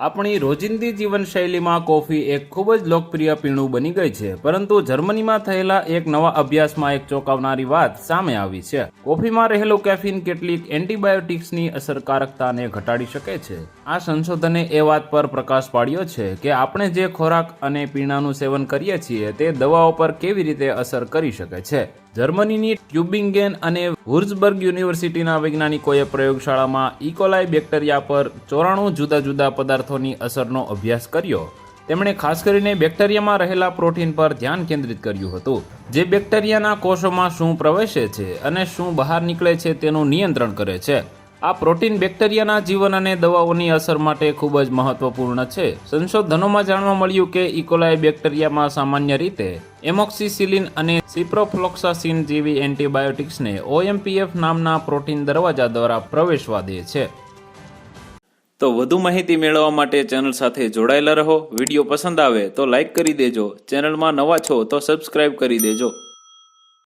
આપણી રોજિંદી જીવનશૈલીમાં કોફી એક ખૂબ જ લોકપ્રિય પીણું બની ગઈ છે, પરંતુ જર્મનીમાં થયેલા એક નવા અભ્યાસમાં એક ચોંકાવનારી વાત સામે આવી છે. કોફીમાં રહેલું કેફીન કેટલીક એન્ટીબાયોટિક્સની અસરકારકતાને ઘટાડી શકે છે. આ સંશોધને એ વાત પર પ્રકાશ પાડ્યો છે કે આપણે જે ખોરાક અને પીણાનું સેવન કરીએ છીએ, તે દવાઓ પર કેવી રીતે અસર કરી શકે છે? જર્મનીની ટ્યુબિંગેન અને વુર્ઝબર્ગ યુનિવર્સિટીના વૈજ્ઞાનિકોએ પ્રયોગશાળામાં ઇકોલાઈ બેક્ટેરિયા પર ચોરાણું જુદા જુદા પદાર્થોની અસરનો અભ્યાસ કર્યો. તેમણે ખાસ કરીને બેક્ટેરિયામાં રહેલા પ્રોટીન પર ધ્યાન કેન્દ્રિત કર્યું હતું. જે બેક્ટેરિયાના કોષોમાં શું પ્રવેશે છે અને શું બહાર નીકળે છે તેનું નિયંત્રણ કરે છે. આ પ્રોટીન બેક્ટેરિયાના જીવન અને દવાઓની અસર માટે ખૂબ જ મહત્વપૂર્ણ છે. સંશોધનોમાં જાણવા મળ્યું કે ઇકોલાઈ બેક્ટેરિયામાં સામાન્ય રીતે એમોક્સિસિલિન અને સિપ્રોફ્લોક્સાસિન જેવી એન્ટીબાયોટિક્સને ઓએમપીએફ નામના પ્રોટીન દરવાજા દ્વારા પ્રવેશવા દે છે. તો વધુ માહિતી મેળવવા માટે ચેનલ સાથે જોડાયેલા રહો. વીડિયો પસંદ આવે તો લાઇક કરી દેજો. ચેનલમાં નવા છો તો સબસ્ક્રાઇબ કરી દેજો.